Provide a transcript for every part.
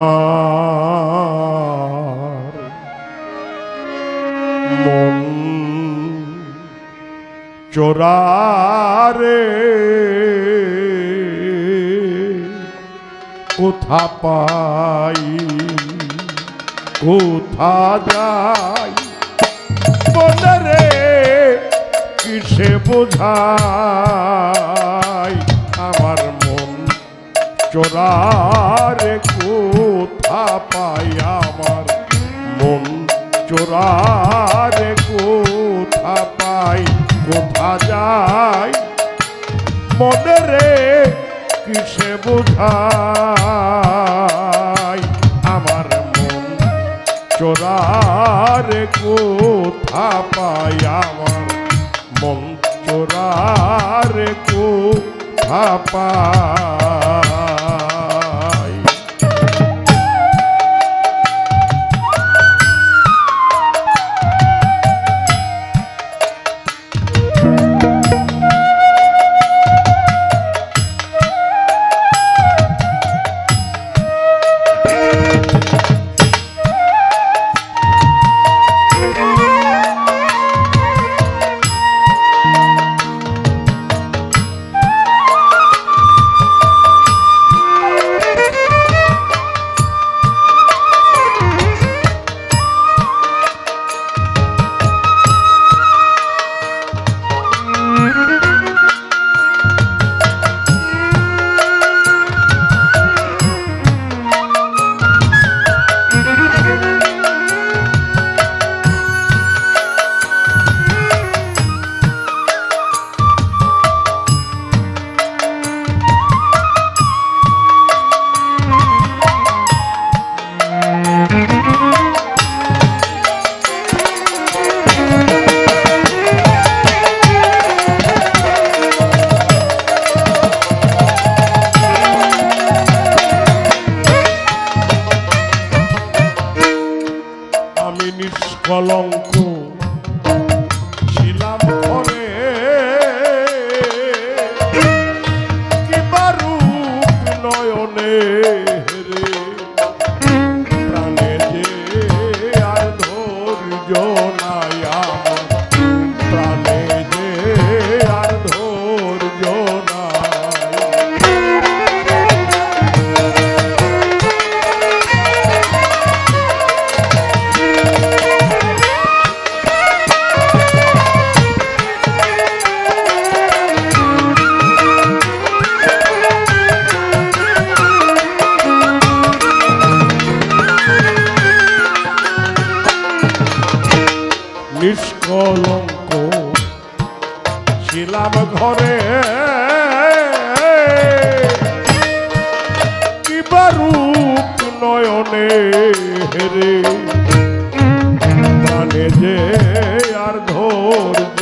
মন চোরারে কোথা পাই কোথা যাই? মনে কিসে বোঝাই? আমার মন চোরারে কোথা পাই আমার মন? চোরারে কোথা পাই কোথা যাই মনে রে, কিসে বোঝাই আমার মন চোরারে কোথা পাই আমার মন? চোরারে কোথা পাই নিষ্কলঙ্ক ছিলাম ঘরে। কিবা রূপ নয়নে হেরে। মানে যে আর ধৈর্য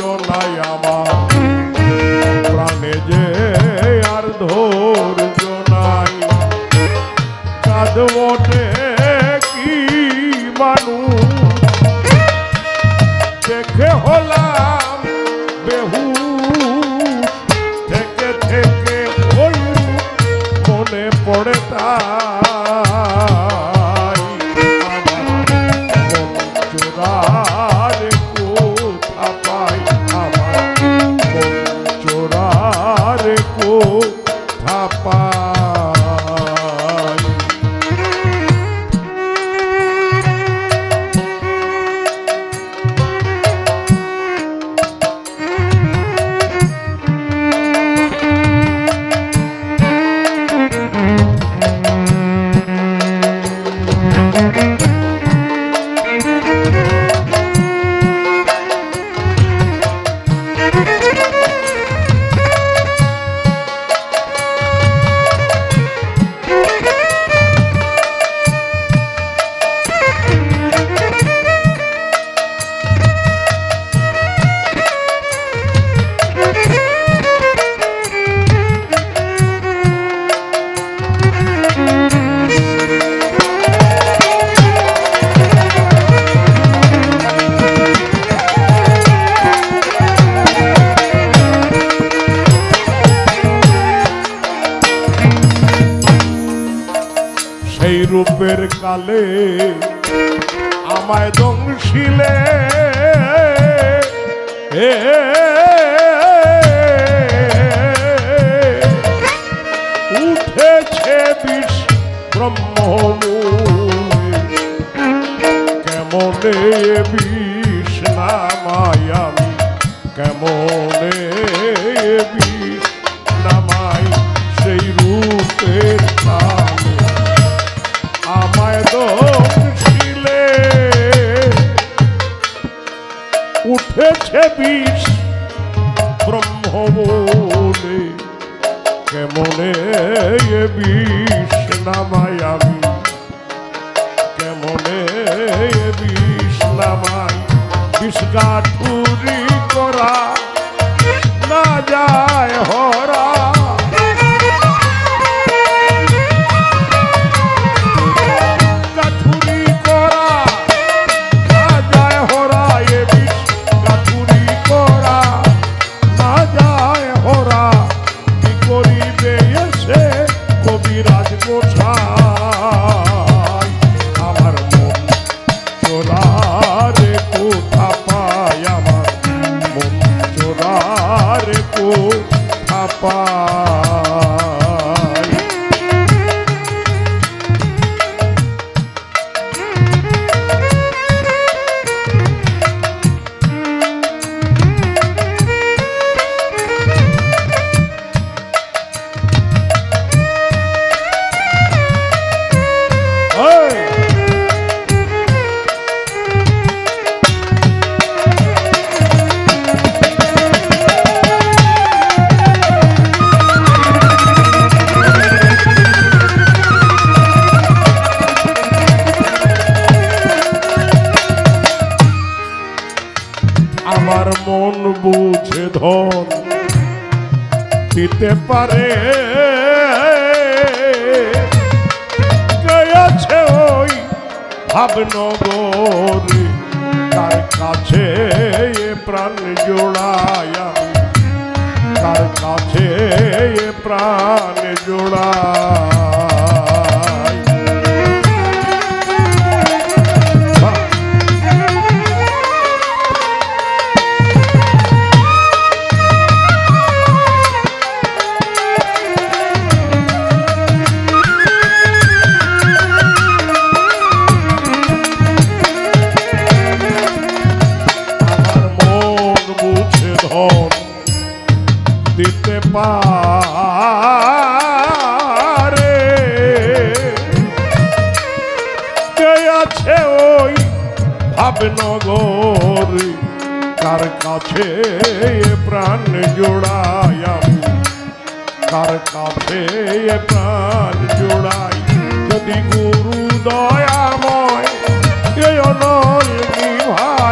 রূপের কালে আমায় দংশিলে। এ উঠেছে বিষ ব্রহ্মমূলে। কেমনে বিষ নামাই আমি কেমনে উঠেছে বিষ ব্রহ্মমূলে কেমনে এ বিষ নামাই আমি? কেমনে এ বিষ নামাই? বিষ গাঠুরি আমার মন বুঝে ধন দিতে পারে। গেছে ওই ভাবনগরে? দিতে পারে। কে আছে ওই ভাবনগর? কার কাছে প্রাণ আমি? কার কাছে প্রাণ জোড়াই? যদি গুরু দয়াময়, এ অনল ভাই